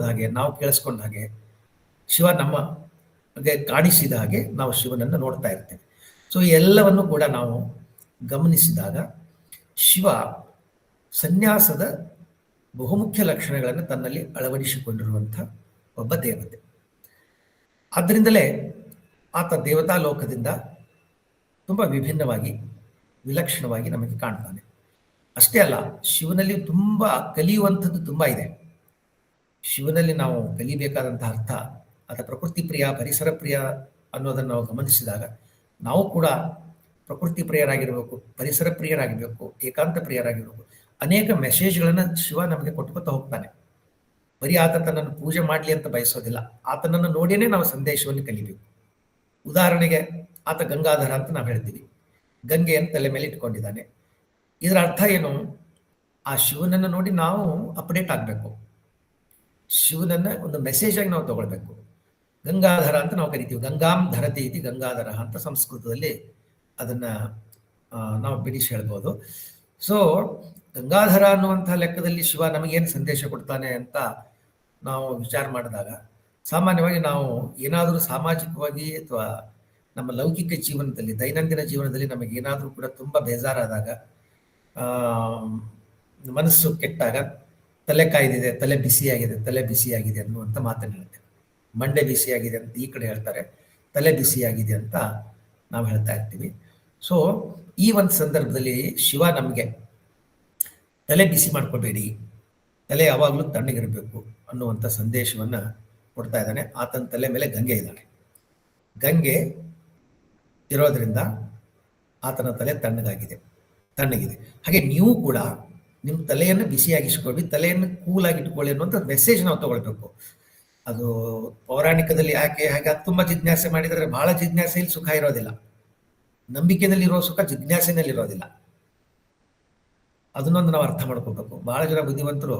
ಹಾಗೆ, ನಾವು ಕೇಳಿಸ್ಕೊಂಡ ಹಾಗೆ ಶಿವ ನಮ್ಮ ಕಾಣಿಸಿದ ಹಾಗೆ ನಾವು ಶಿವನನ್ನು ನೋಡ್ತಾ ಇರ್ತೇವೆ. ಸೊ ಎಲ್ಲವನ್ನು ಕೂಡ ನಾವು ಗಮನಿಸಿದಾಗ ಶಿವ ಸನ್ಯಾಸದ ಬಹುಮುಖ್ಯ ಲಕ್ಷಣಗಳನ್ನು ತನ್ನಲ್ಲಿ ಅಳವಡಿಸಿಕೊಂಡಿರುವಂಥ ಒಬ್ಬ ದೇವತೆ. ಆದ್ದರಿಂದಲೇ ಆತ ದೇವತಾ ಲೋಕದಿಂದ ತುಂಬ ವಿಭಿನ್ನವಾಗಿ, ವಿಲಕ್ಷಣವಾಗಿ ನಮಗೆ ಕಾಣ್ತಾನೆ. ಅಷ್ಟೇ ಅಲ್ಲ ಶಿವನಲ್ಲಿ ತುಂಬ ಕಲಿಯುವಂಥದ್ದು ತುಂಬ ಇದೆ. ಶಿವನಲ್ಲಿ ನಾವು ಕಲಿಬೇಕಾದಂತಹ ಅರ್ಥ ಅಥವಾ ಪ್ರಕೃತಿ ಪ್ರಿಯ, ಪರಿಸರ ಪ್ರಿಯ ಅನ್ನೋದನ್ನು ನಾವು ಗಮನಿಸಿದಾಗ ನಾವು ಕೂಡ ಪ್ರಕೃತಿ ಪ್ರಿಯರಾಗಿರಬೇಕು, ಪರಿಸರ ಪ್ರಿಯರಾಗಿರಬೇಕು, ಏಕಾಂತ ಪ್ರಿಯರಾಗಿರಬೇಕು. ಅನೇಕ ಮೆಸೇಜ್ಗಳನ್ನು ಶಿವ ನಮಗೆ ಕೊಟ್ಕೊತಾ ಹೋಗ್ತಾನೆ. ಬರೀ ಆತ ತನ್ನನ್ನು ಪೂಜೆ ಮಾಡಲಿ ಅಂತ ಬಯಸೋದಿಲ್ಲ. ಆತನನ್ನು ನೋಡಿಯೇ ನಾವು ಸಂದೇಶವನ್ನು ಕಲಿಬೇಕು. ಉದಾಹರಣೆಗೆ ಆತ ಗಂಗಾಧರ ಅಂತ ನಾವು ಹೇಳ್ತೀವಿ. ಗಂಗೆಯನ್ನು ತಲೆ ಮೇಲೆ ಇಟ್ಕೊಂಡಿದ್ದಾನೆ. ಇದರ ಅರ್ಥ ಏನು? ಆ ಶಿವನನ್ನು ನೋಡಿ ನಾವು ಅಪ್ಡೇಟ್ ಆಗಬೇಕು. ಶಿವನನ್ನ ಒಂದು ಮೆಸೇಜ್ ಆಗಿ ನಾವು ತಗೊಳ್ಬೇಕು. ಗಂಗಾಧರ ಅಂತ ನಾವು ಕರಿತೀವಿ. ಗಂಗಾಂ ಧರತಿ ಇತಿ ಗಂಗಾಧರ ಅಂತ ಸಂಸ್ಕೃತದಲ್ಲಿ ಅದನ್ನ ನಾವು ಬಿಡಿಸಿ ಹೇಳ್ಬೋದು. ಸೊ ಗಂಗಾಧರ ಅನ್ನುವಂಥ ಲೆಕ್ಕದಲ್ಲಿ ಶಿವ ನಮಗೇನು ಸಂದೇಶ ಕೊಡ್ತಾನೆ ಅಂತ ನಾವು ವಿಚಾರ ಮಾಡಿದಾಗ, ಸಾಮಾನ್ಯವಾಗಿ ನಾವು ಏನಾದರೂ ಸಾಮಾಜಿಕವಾಗಿ ಅಥವಾ ನಮ್ಮ ಲೌಕಿಕ ಜೀವನದಲ್ಲಿ, ದೈನಂದಿನ ಜೀವನದಲ್ಲಿ ನಮಗೆ ಏನಾದರೂ ಕೂಡ ತುಂಬ ಬೇಜಾರಾದಾಗ ಮನಸ್ಸು ಕೆಟ್ಟಾಗ ತಲೆ ಕಾಯ್ದಿದೆ, ತಲೆ ಬಿಸಿಯಾಗಿದೆ ತಲೆ ಬಿಸಿಯಾಗಿದೆ ಅನ್ನುವಂಥ ಮಾತನ್ನು ಹೇಳ್ತೇವೆ. ಮಂಡೆ ಬಿಸಿಯಾಗಿದೆ ಅಂತ ಈ ಕಡೆ ಹೇಳ್ತಾರೆ, ತಲೆ ಬಿಸಿಯಾಗಿದೆ ಅಂತ ನಾವು ಹೇಳ್ತಾ ಇರ್ತೀವಿ. ಸೊ ಈ ಒಂದು ಸಂದರ್ಭದಲ್ಲಿ ಶಿವ ನಮಗೆ ತಲೆ ಬಿಸಿ ಮಾಡ್ಕೋಬೇಡಿ, ತಲೆ ಯಾವಾಗಲೂ ತಣ್ಣಗಿರಬೇಕು ಅನ್ನುವಂಥ ಸಂದೇಶವನ್ನ ಕೊಡ್ತಾ ಇದ್ದಾನೆ. ಆತನ ತಲೆ ಮೇಲೆ ಗಂಗೆ ಇದ್ದಾನೆ. ಗಂಗೆ ಇರೋದ್ರಿಂದ ಆತನ ತಲೆ ತಣ್ಣಗಾಗಿದೆ, ತಣ್ಣಗಿದೆ. ಹಾಗೆ ನೀವು ಕೂಡ ನಿಮ್ಮ ತಲೆಯನ್ನು ಬಿಸಿಯಾಗಿಸ್ಕೊಳ್ಳಿ ತಲೆಯನ್ನು ಕೂಲಾಗಿ ಇಟ್ಕೊಳ್ಳಿ ಅನ್ನುವಂಥ ಮೆಸೇಜ್ ನಾವು ತಗೊಳ್ಬೇಕು. ಅದು ಪೌರಾಣಿಕದಲ್ಲಿ ಯಾಕೆ ಹಾಗೆ ಅದು ತುಂಬಾ ಜಿಜ್ಞಾಸೆ ಮಾಡಿದರೆ ಬಹಳ ಜಿಜ್ಞಾಸೆಯಲ್ಲಿ ಸುಖ ಇರೋದಿಲ್ಲ. ನಂಬಿಕೆನಲ್ಲಿ ಇರೋ ಸುಖ ಜಿಜ್ಞಾಸೆನಲ್ಲಿ ಇರೋದಿಲ್ಲ ಅದನ್ನೊಂದು ನಾವು ಅರ್ಥ ಮಾಡ್ಕೋಬೇಕು ಬಹಳ ಜನ ಬುದ್ಧಿವಂತರು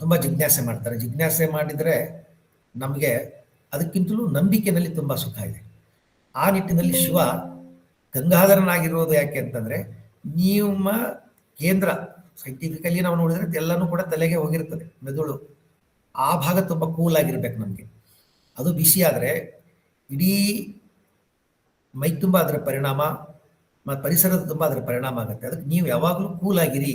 ತುಂಬಾ ಜಿಜ್ಞಾಸೆ ಮಾಡ್ತಾರೆ. ಜಿಜ್ಞಾಸೆ ಮಾಡಿದರೆ ನಮಗೆ ಅದಕ್ಕಿಂತಲೂ ನಂಬಿಕೆನಲ್ಲಿ ತುಂಬಾ ಸುಖ ಇದೆ. ಆ ನಿಟ್ಟಿನಲ್ಲಿ ಶಿವ ಗಂಗಾಧರನಾಗಿರೋದು ಯಾಕೆ ಅಂತಂದ್ರೆ ನಿಮ್ಮ ಕೇಂದ್ರ ಸೈಂಟಿಫಿಕಲಿ ನಾವು ನೋಡಿದ್ರೆ ಎಲ್ಲನೂ ಕೂಡ ತಲೆಗೆ ಹೋಗಿರ್ತದೆ, ಮೆದುಳು. ಆ ಭಾಗ ತುಂಬ ಕೂಲ್ ಆಗಿರ್ಬೇಕು ನಮಗೆ. ಅದು ಬಿಸಿ ಆದರೆ ಇಡೀ ಮೈ ತುಂಬ ಅದರ ಪರಿಣಾಮ, ಮತ್ತು ಪರಿಸರದ ತುಂಬ ಅದರ ಪರಿಣಾಮ ಆಗುತ್ತೆ. ಅದಕ್ಕೆ ನೀವು ಯಾವಾಗಲೂ ಕೂಲ್ ಆಗಿರಿ.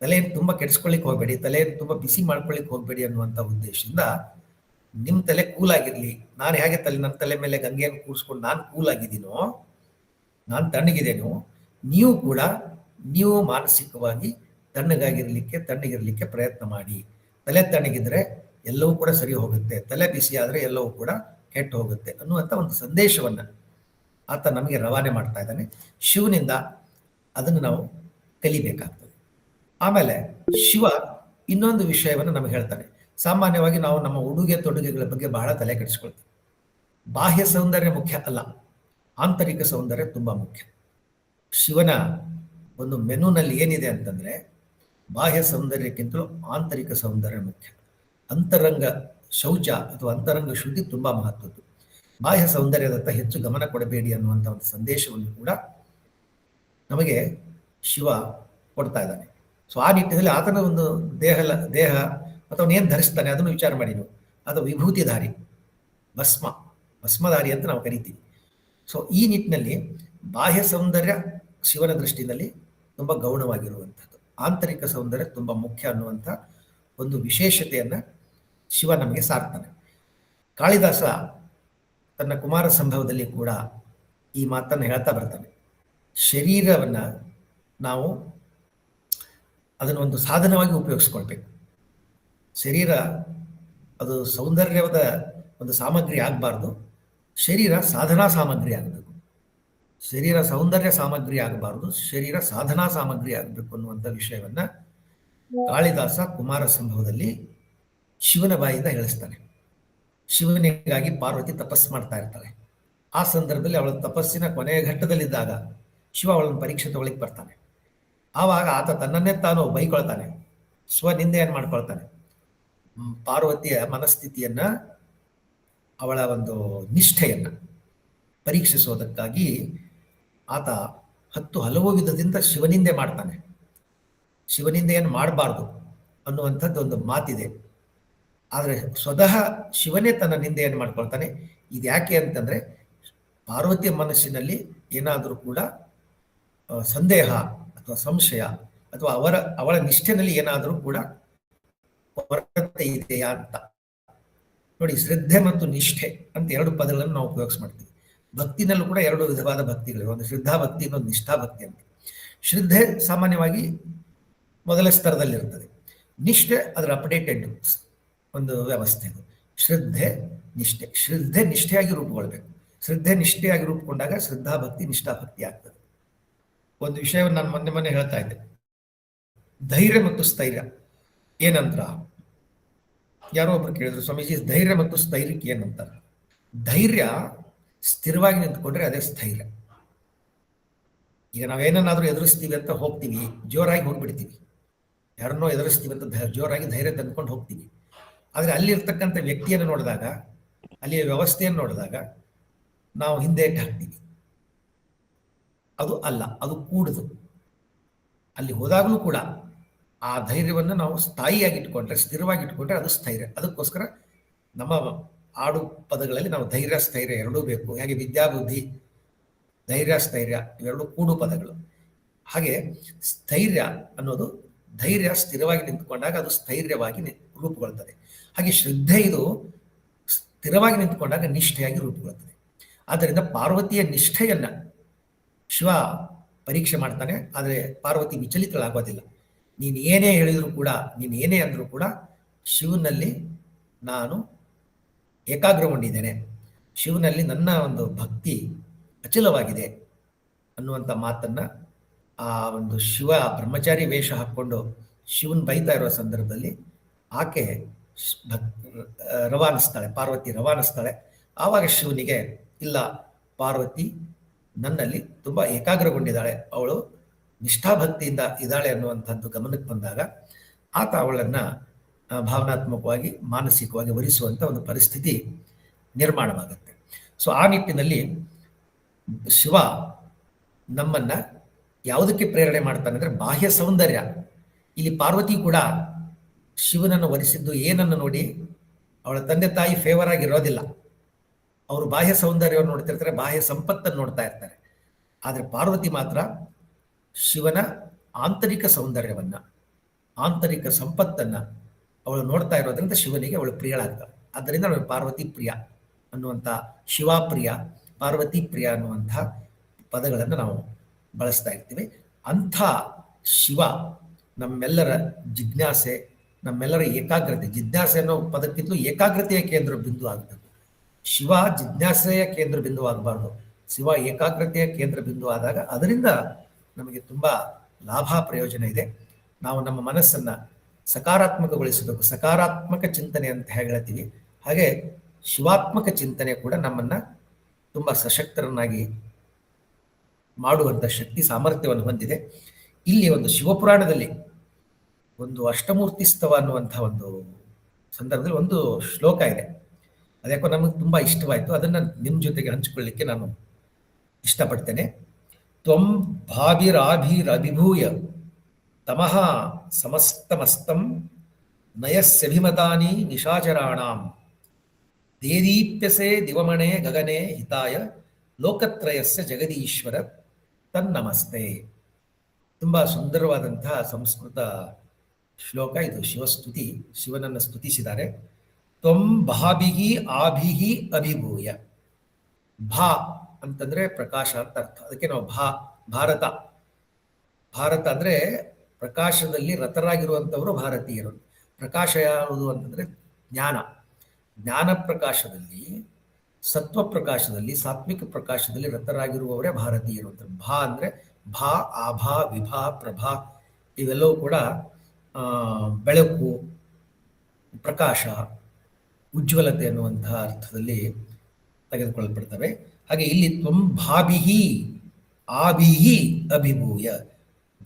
ತಲೆಯನ್ನು ತುಂಬ ಕೆಡಿಸ್ಕೊಳ್ಳಿಕ್ಕೆ ಹೋಗಬೇಡಿ ತಲೆಯನ್ನು ತುಂಬ ಬಿಸಿ ಮಾಡ್ಕೊಳ್ಳಿಕ್ಕೆ ಹೋಗಬೇಡಿ ಅನ್ನುವಂಥ ಉದ್ದೇಶದಿಂದ ನಿಮ್ಮ ತಲೆ ಕೂಲ್ ಆಗಿರಲಿ. ನಾನು ಹೇಗೆ ತಲೆ ನನ್ನ ತಲೆ ಮೇಲೆ ಗಂಗೆಯನ್ನು ಕೂರಿಸ್ಕೊಂಡು ನಾನು ಕೂಲ್ ಆಗಿದ್ದೀನೋ, ನಾನು ತಣ್ಣಗಿದ್ದೇನೋ, ನೀವು ಕೂಡ ನೀವು ಮಾನಸಿಕವಾಗಿ ತಣ್ಣಗಾಗಿರಲಿಕ್ಕೆ, ತಣ್ಣಗಿರಲಿಕ್ಕೆ ಪ್ರಯತ್ನ ಮಾಡಿ. ತಲೆ ತಣ್ಣಗಿದ್ರೆ ಎಲ್ಲವೂ ಕೂಡ ಸರಿ ಹೋಗುತ್ತೆ. ತಲೆ ಬಿಸಿ ಆದರೆ ಎಲ್ಲವೂ ಕೂಡ ಕೆಟ್ಟು ಹೋಗುತ್ತೆ ಅನ್ನುವಂಥ ಒಂದು ಸಂದೇಶವನ್ನ ಆತ ನಮಗೆ ರವಾನೆ ಮಾಡ್ತಾ ಇದ್ದಾನೆ. ಶಿವನಿಂದ ಅದನ್ನು ನಾವು ಕಲಿಬೇಕಾಗ್ತದೆ. ಆಮೇಲೆ ಶಿವ ಇನ್ನೊಂದು ವಿಷಯವನ್ನು ನಮಗೆ ಹೇಳ್ತಾನೆ. ಸಾಮಾನ್ಯವಾಗಿ ನಾವು ನಮ್ಮ ಉಡುಗೆ ತೊಡುಗೆಗಳ ಬಗ್ಗೆ ಬಹಳ ತಲೆ ಕೆಡಿಸ್ಕೊಳ್ತೀವಿ. ಬಾಹ್ಯ ಸೌಂದರ್ಯ ಮುಖ್ಯ ಅಲ್ಲ. ಆಂತರಿಕ ಸೌಂದರ್ಯ ತುಂಬಾ ಮುಖ್ಯ. ಶಿವನ ಒಂದು ಮೆನುನಲ್ಲಿ ಏನಿದೆ ಅಂತಂದ್ರೆ ಬಾಹ್ಯ ಸೌಂದರ್ಯಕ್ಕಿಂತಲೂ ಆಂತರಿಕ ಸೌಂದರ್ಯ ಮುಖ್ಯ. ಅಂತರಂಗ ಶೌಚ ಅಥವಾ ಅಂತರಂಗ ಶುದ್ಧಿ ತುಂಬಾ ಮಹತ್ವದ್ದು. ಬಾಹ್ಯ ಸೌಂದರ್ಯದತ್ತ ಹೆಚ್ಚು ಗಮನ ಕೊಡಬೇಡಿ ಅನ್ನುವಂಥ ಒಂದು ಸಂದೇಶವನ್ನು ಕೂಡ ನಮಗೆ ಶಿವ ಕೊಡ್ತಾ ಇದ್ದಾನೆ. ಸೊ ಆ ನಿಟ್ಟಿನಲ್ಲಿ ಆತನ ಒಂದು ದೇಹ ದೇಹ ಅಥವಾ ಏನು ಧರಿಸ್ತಾನೆ ಅದನ್ನು ವಿಚಾರ ಮಾಡಿ ನೀವು. ಅದು ವಿಭೂತಿಧಾರಿ, ಭಸ್ಮ, ಭಸ್ಮಧಾರಿ ಅಂತ ನಾವು ಕರಿತೀವಿ. ಸೊ ಈ ನಿಟ್ಟಿನಲ್ಲಿ ಬಾಹ್ಯ ಸೌಂದರ್ಯ ಶಿವನ ದೃಷ್ಟಿನಲ್ಲಿ ತುಂಬ ಗೌಣವಾಗಿರುವಂಥದ್ದು. ಆಂತರಿಕ ಸೌಂದರ್ಯ ತುಂಬ ಮುಖ್ಯ ಅನ್ನುವಂಥ ಒಂದು ವಿಶೇಷತೆಯನ್ನು ಶಿವ ನಮಗೆ ಸಾರ್ತಾನೆ. ಕಾಳಿದಾಸ ತನ್ನ ಕುಮಾರ ಸಂಭವದಲ್ಲಿ ಕೂಡ ಈ ಮಾತನ್ನು ಹೇಳ್ತಾ ಬರ್ತಾನೆ. ಶರೀರವನ್ನು ನಾವು ಅದನ್ನು ಒಂದು ಸಾಧನವಾಗಿ ಉಪಯೋಗಿಸ್ಕೊಳ್ಬೇಕು. ಶರೀರ ಅದು ಸೌಂದರ್ಯದ ಒಂದು ಸಾಮಗ್ರಿ ಆಗಬಾರ್ದು. ಶರೀರ ಸಾಧನಾ ಸಾಮಗ್ರಿ ಆಗಬೇಕು. ಶರೀರ ಸೌಂದರ್ಯ ಸಾಮಗ್ರಿ ಆಗಬಾರದು ಶರೀರ ಸಾಧನಾ ಸಾಮಗ್ರಿ ಆಗಬೇಕು ಅನ್ನುವಂಥ ವಿಷಯವನ್ನ ಕಾಳಿದಾಸ ಕುಮಾರ ಸಂಭವದಲ್ಲಿ ಶಿವನ ಬಾಯಿಂದ ಹೇಳಿಸ್ತಾನೆ. ಶಿವನಿಗಾಗಿ ಪಾರ್ವತಿ ತಪಸ್ಸು ಮಾಡ್ತಾ ಇರ್ತಾಳೆ. ಆ ಸಂದರ್ಭದಲ್ಲಿ ಅವಳ ತಪಸ್ಸಿನ ಕೊನೆಯ ಘಟ್ಟದಲ್ಲಿದ್ದಾಗ ಶಿವ ಅವಳನ್ನು ಪರೀಕ್ಷೆ ತಗೊಳಿಕ್ ಬರ್ತಾನೆ. ಆವಾಗ ಆತ ತನ್ನನ್ನೇ ತಾನು ಬೈಕೊಳ್ತಾನೆ. ಸ್ವನಿಂದೆಯನ್ನು ಮಾಡ್ಕೊಳ್ತಾನೆ? ಹ್ಮ್, ಪಾರ್ವತಿಯ ಮನಸ್ಥಿತಿಯನ್ನ ಅವಳ ಒಂದು ನಿಷ್ಠೆಯನ್ನ ಪರೀಕ್ಷಿಸೋದಕ್ಕಾಗಿ ಆತ ಹತ್ತು ಹಲವು ವಿಧದಿಂದ ಶಿವನಿಂದೆ ಮಾಡ್ತಾನೆ. ಶಿವನಿಂದೆಯನ್ನು ಮಾಡಬಾರ್ದು ಅನ್ನುವಂಥದ್ದು ಒಂದು ಮಾತಿದೆ. ಆದರೆ ಸ್ವತಃ ಶಿವನೇ ತನ್ನ ನಿಂದೆಯನ್ನು ಮಾಡ್ಕೊಳ್ತಾನೆ. ಇದು ಯಾಕೆ ಅಂತಂದರೆ ಪಾರ್ವತಿ ಮನಸ್ಸಿನಲ್ಲಿ ಏನಾದರೂ ಕೂಡ ಸಂದೇಹ ಅಥವಾ ಸಂಶಯ ಅಥವಾ ಅವರ, ಅವಳ ನಿಷ್ಠೆನಲ್ಲಿ ಏನಾದರೂ ಕೂಡ ಇದೆಯಾ ಅಂತ. ನೋಡಿ ಶ್ರದ್ಧೆ ಮತ್ತು ನಿಷ್ಠೆ ಅಂತ ಎರಡು ಪದಗಳನ್ನು ನಾವು ಉಪಯೋಗಿಸ್ ಮಾಡ್ತೀವಿ ಭಕ್ತಿನಲ್ಲೂ ಕೂಡ ಎರಡು ವಿಧವಾದ ಭಕ್ತಿಗಳಿವೆ. ಒಂದು ಶ್ರದ್ಧಾ ಭಕ್ತಿ, ಇನ್ನೊಂದು ನಿಷ್ಠಾ ಭಕ್ತಿ ಅಂತ. ಶ್ರದ್ಧೆ ಸಾಮಾನ್ಯವಾಗಿ ಮೊದಲ ಸ್ತರದಲ್ಲಿರುತ್ತದೆ. ನಿಷ್ಠೆ ಅದರ ಅಪ್ಡೇಟೆಡ್ ಒಂದು ವ್ಯವಸ್ಥೆ ಅದು. ಶ್ರದ್ಧೆ, ನಿಷ್ಠೆ. ಶ್ರದ್ಧೆ ನಿಷ್ಠೆಯಾಗಿ ರೂಪುಗೊಳ್ಬೇಕು. ಶ್ರದ್ಧೆ ನಿಷ್ಠೆಯಾಗಿ ರೂಪುಗೊಂಡಾಗ ಶ್ರದ್ಧಾ ಭಕ್ತಿ, ನಿಷ್ಠಾ ಭಕ್ತಿ ಆಗ್ತದೆ. ಒಂದು ವಿಷಯವನ್ನು ನಾನು ಮೊನ್ನೆ ಮೊನ್ನೆ ಹೇಳ್ತಾ ಇದ್ದೆ. ಧೈರ್ಯ ಮತ್ತು ಸ್ಥೈರ್ಯ. ಏನಂತ ಯಾರೋ ಒಬ್ರು ಕೇಳಿದ್ರು, ಸ್ವಾಮೀಜಿ, ಧೈರ್ಯ ಮತ್ತು ಸ್ಥೈರ್ಯಕ್ಕೆ ಏನಂತಾರ? ಧೈರ್ಯ ಸ್ಥಿರವಾಗಿ ನಿಂತ್ಕೊಂಡ್ರೆ ಅದೇ ಸ್ಥೈರ್ಯ. ಈಗ ನಾವೇನನ್ನಾದ್ರೂ ಎದುರಿಸ್ತೀವಿ ಅಂತ ಹೋಗ್ತೀವಿ, ಜೋರಾಗಿ ಹೋಗ್ಬಿಡ್ತೀವಿ. ಯಾರನ್ನೋ ಎದುರಿಸ್ತೀವಿ ಅಂತ ಜೋರಾಗಿ ಧೈರ್ಯ ತಂದ್ಕೊಂಡು ಹೋಗ್ತೀವಿ. ಆದರೆ ಅಲ್ಲಿರ್ತಕ್ಕಂಥ ವ್ಯಕ್ತಿಯನ್ನು ನೋಡಿದಾಗ, ಅಲ್ಲಿಯ ವ್ಯವಸ್ಥೆಯನ್ನು ನೋಡಿದಾಗ ನಾವು ಹಿಂದೆ ಹಾಕ್ತೀವಿ. ಅದು ಅಲ್ಲ, ಅದು ಕೂಡುದು. ಅಲ್ಲಿ ಹೋದಾಗಲೂ ಕೂಡ ಆ ಧೈರ್ಯವನ್ನು ನಾವು ಸ್ಥಾಯಿಯಾಗಿ ಇಟ್ಕೊಂಡ್ರೆ, ಸ್ಥಿರವಾಗಿ ಇಟ್ಕೊಂಡ್ರೆ ಅದು ಸ್ಥೈರ್ಯ. ಅದಕ್ಕೋಸ್ಕರ ನಮ್ಮ ಆಡು ಪದಗಳಲ್ಲಿ ನಾವು ಧೈರ್ಯ, ಸ್ಥೈರ್ಯ ಎರಡೂ ಬೇಕು. ಹಾಗೆ ವಿದ್ಯಾಬುದ್ಧಿ ಧೈರ್ಯ, ಸ್ಥೈರ್ಯ ಇವೆರಡು ಕೂಡು ಪದಗಳು. ಹಾಗೆ ಸ್ಥೈರ್ಯ ಅನ್ನೋದು ಧೈರ್ಯ ಸ್ಥಿರವಾಗಿ ನಿಂತುಕೊಂಡಾಗ ಅದು ಸ್ಥೈರ್ಯವಾಗಿ ರೂಪುಗೊಳ್ತದೆ. ಹಾಗೆ ಶ್ರದ್ಧೆ ಇದು ಸ್ಥಿರವಾಗಿ ನಿಂತುಕೊಂಡಾಗ ನಿಷ್ಠೆಯಾಗಿ ರೂಪುಗೊಳ್ಳುತ್ತದೆ ಆದ್ದರಿಂದ ಪಾರ್ವತಿಯ ನಿಷ್ಠೆಯನ್ನ ಶಿವ ಪರೀಕ್ಷೆ ಮಾಡ್ತಾನೆ, ಆದರೆ ಪಾರ್ವತಿ ವಿಚಲಿತಳಾಗೋದಿಲ್ಲ. ನೀನು ಏನೇ ಹೇಳಿದರೂ ಕೂಡ, ನೀನು ಏನೇ ಅಂದರೂ ಕೂಡ ಶಿವನಲ್ಲಿ ನಾನು ಏಕಾಗ್ರಗೊಂಡಿದ್ದೇನೆ. ಶಿವನಲ್ಲಿ ನನ್ನ ಒಂದು ಭಕ್ತಿ ಅಚಲವಾಗಿದೆ ಅನ್ನುವಂಥ ಮಾತನ್ನ ಆ ಒಂದು ಶಿವ ಬ್ರಹ್ಮಚಾರಿ ವೇಷ ಹಾಕ್ಕೊಂಡು ಶಿವನ್ ಬೈತಾ ಇರೋ ಸಂದರ್ಭದಲ್ಲಿ ಆಕೆ ಭಕ್ ರವಾನಿಸ್ತಾಳೆ, ಪಾರ್ವತಿ ರವಾನಿಸ್ತಾಳೆ. ಆವಾಗ ಶಿವನಿಗೆ, ಇಲ್ಲ, ಪಾರ್ವತಿ ನನ್ನಲ್ಲಿ ತುಂಬಾ ಏಕಾಗ್ರಗೊಂಡಿದ್ದಾಳೆ, ಅವಳು ನಿಷ್ಠಾಭಕ್ತಿಯಿಂದ ಇದ್ದಾಳೆ ಅನ್ನುವಂಥದ್ದು ಗಮನಕ್ಕೆ ಬಂದಾಗ ಆತ ಅವಳನ್ನ ಭಾವನಾತ್ಮಕವಾಗಿ, ಮಾನಸಿಕವಾಗಿ ವರಿಸುವಂತ ಒಂದು ಪರಿಸ್ಥಿತಿ ನಿರ್ಮಾಣವಾಗುತ್ತೆ. ಸೊ ಆ ನಿಟ್ಟಿನಲ್ಲಿ ಶಿವ ನಮ್ಮನ್ನ ಯಾವುದಕ್ಕೆ ಪ್ರೇರಣೆ ಮಾಡ್ತಾನೆ ಅಂದ್ರೆ ಬಾಹ್ಯ ಸೌಂದರ್ಯ. ಇಲ್ಲಿ ಪಾರ್ವತಿ ಕೂಡ ಶಿವನನ್ನು ವರಿಸಿದ್ದು ಏನನ್ನು ನೋಡಿ ಅವಳ ತಂದೆ ತಾಯಿ ಫೇವರ್ ಆಗಿರೋದಿಲ್ಲ ಅವರು ಬಾಹ್ಯ ಸೌಂದರ್ಯವನ್ನು ನೋಡ್ತಿರ್ತಾರೆ ಬಾಹ್ಯ ಸಂಪತ್ತನ್ನು ನೋಡ್ತಾ ಇರ್ತಾರೆ. ಆದರೆ ಪಾರ್ವತಿ ಮಾತ್ರ ಶಿವನ ಆಂತರಿಕ ಸೌಂದರ್ಯವನ್ನ, ಆಂತರಿಕ ಸಂಪತ್ತನ್ನ ಅವಳು ನೋಡ್ತಾ ಇರೋದ್ರಿಂದ ಶಿವನಿಗೆ ಅವಳು ಪ್ರಿಯಳಾಗ್ತಾಳೆ. ಆದ್ದರಿಂದ ಅವಳು ಪಾರ್ವತಿ ಪ್ರಿಯ ಅನ್ನುವಂಥ ಶಿವಾಪ್ರಿಯ, ಪಾರ್ವತಿ ಪ್ರಿಯ ಅನ್ನುವಂಥ ಪದಗಳನ್ನು ನಾವು ಬಳಸ್ತಾ ಇರ್ತೀವಿ. ಅಂಥ ಶಿವ ನಮ್ಮೆಲ್ಲರ ಜಿಜ್ಞಾಸೆ, ನಮ್ಮೆಲ್ಲರ ಏಕಾಗ್ರತೆ, ಜಿಜ್ಞಾಸೆ ಅನ್ನೋ ಪದಕ್ಕಿಂತಲೂ ಏಕಾಗ್ರತೆಯ ಕೇಂದ್ರ ಬಿಂದು ಆಗಬೇಕು. ಶಿವ ಜಿಜ್ಞಾಸೆಯ ಕೇಂದ್ರ ಬಿಂದು ಆಗಬಾರ್ದು. ಶಿವ ಏಕಾಗ್ರತೆಯ ಕೇಂದ್ರ ಬಿಂದು ಆದಾಗ ಅದರಿಂದ ನಮಗೆ ತುಂಬಾ ಲಾಭ ಪ್ರಯೋಜನ ಇದೆ. ನಾವು ನಮ್ಮ ಮನಸ್ಸನ್ನ ಸಕಾರಾತ್ಮಕಗೊಳಿಸಬೇಕು. ಸಕಾರಾತ್ಮಕ ಚಿಂತನೆ ಅಂತ ಹೇಳ್ತೀವಿ ಹಾಗೆ ಶಿವಾತ್ಮಕ ಚಿಂತನೆ ಕೂಡ ನಮ್ಮನ್ನ ತುಂಬಾ ಸಶಕ್ತರನ್ನಾಗಿ ಮಾಡುವಂತ ಶಕ್ತಿ, ಸಾಮರ್ಥ್ಯವನ್ನು ಹೊಂದಿದೆ. ಇಲ್ಲಿ ಒಂದು ಶಿವಪುರಾಣದಲ್ಲಿ ಒಂದು ಅಷ್ಟಮೂರ್ತಿ ಸ್ತವ ಅನ್ನುವಂಥ ಒಂದು ಸಂದರ್ಭದಲ್ಲಿ ಒಂದು ಶ್ಲೋಕ ಇದೆ. ಅದ್ಯಾಕೋ ನಮಗೆ ತುಂಬಾ ಇಷ್ಟವಾಯಿತು. ಅದನ್ನ ನಿಮ್ಮ ಜೊತೆಗೆ ಹಂಚಿಕೊಳ್ಳಿಕ್ಕೆ ನಾನು ಇಷ್ಟಪಡ್ತೇನೆ. ತ್ವಂ ಭಾವಿರಾಭಿರಭಿಭೂಯ ತಮಃ ಸಮಸ್ತಮಸ್ತಂ ನಯಸ್ಯಭಿಮತಾನಿ ನಿಶಾಚರಾಣಾಂ ದೇದೀಪ್ಯಸೆ ದಿವಮಣೆ ಗಗನೆ ಹಿತಾಯ ಲೋಕತ್ರಯಸ್ಯ ಜಗದೀಶ್ವರ ತನ್ನಮಸ್ತೆ ತುಂಬಾ ಸುಂದರವಾದಂತಹ ಸಂಸ್ಕೃತ ಶ್ಲೋಕ, ಇದು ಶಿವಸ್ತುತಿ, ಶಿವನನ್ನು ಸ್ತುತಿಸಿದ್ದಾರೆ. ತ್ವಂ ಭಾಭಿಹಿ ಆಭಿಹಿ ಅಭಿಭೂಯ. ಭಾ ಅಂತಂದ್ರೆ ಪ್ರಕಾಶ ಅಂತ ಅರ್ಥ. ಅದಕ್ಕೆ ನಾವು ಭಾ, ಭಾರತ. ಭಾರತ ಅಂದ್ರೆ ಪ್ರಕಾಶದಲ್ಲಿ ರಥರಾಗಿರುವಂಥವರು ಭಾರತೀಯರು. ಪ್ರಕಾಶ ಯಾವುದು ಅಂತಂದರೆ ಜ್ಞಾನ. ಜ್ಞಾನ ಪ್ರಕಾಶದಲ್ಲಿ, ಸತ್ವ ಪ್ರಕಾಶದಲ್ಲಿ, ಸಾತ್ವಿಕ ಪ್ರಕಾಶದಲ್ಲಿ ರತರಾಗಿರುವವರೇ ಭಾರತೀಯರು ಅಂತ. ಭಾ ಅಂದ್ರೆ ಭಾ, ಆಭಾ, ವಿಭಾ, ಪ್ರಭಾ ಇವೆಲ್ಲವೂ ಕೂಡ ಬೆಳಕು, ಪ್ರಕಾಶ, ಉಜ್ವಲತೆ ಅನ್ನುವಂತಹ ಅರ್ಥದಲ್ಲಿ ತೆಗೆದುಕೊಳ್ಳಲ್ಪಡ್ತವೆ ಹಾಗೆ ಇಲ್ಲಿ ತ್ವಂ ಭಾಭಿಹಿ, ಆಭಿಹಿ ಅಭಿಭೂಯ.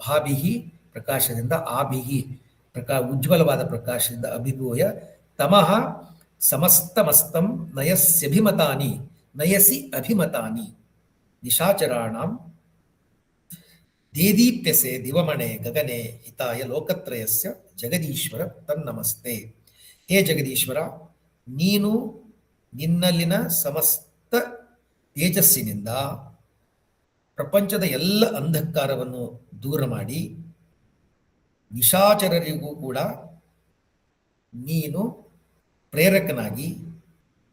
ಭಾಭಿಹಿ ಪ್ರಕಾಶದಿಂದ ಆಭಿಹಿ ಪ್ರಕಾ, ಉಜ್ವಲವಾದ ಪ್ರಕಾಶದಿಂದ ಅಭಿಭೂಯ. ತಮಃ ಸಮಸ್ತಮಸ್ತಂ ನಯಸ್ಯಭಿಮತಾನಿ, ನಯಸಿ ಅಭಿಮತಾನಿ. ನಿಶಾಚರಾಣಾಂ ದೇದೀಪ್ಯಸೆ ದಿವಮಣೆ ಗಗನೆ ಹಿತಾಯ ಲೋಕತ್ರಯಸ್ಯ ಜಗದೀಶ್ವರ ತನ್ನಮಸ್ತೆ. ಹೇ ಜಗದೀಶ್ವರ, ನೀನು ನಿನ್ನಲ್ಲಿನ ಸಮಸ್ತ ತೇಜಸ್ಸಿನಿಂದ ಪ್ರಪಂಚದ ಎಲ್ಲ ಅಂಧಕಾರವನ್ನು ದೂರ ಮಾಡಿ ನಿಶಾಚರರಿಗೂ ಕೂಡ ನೀನು ಪ್ರೇರಕನಾಗಿ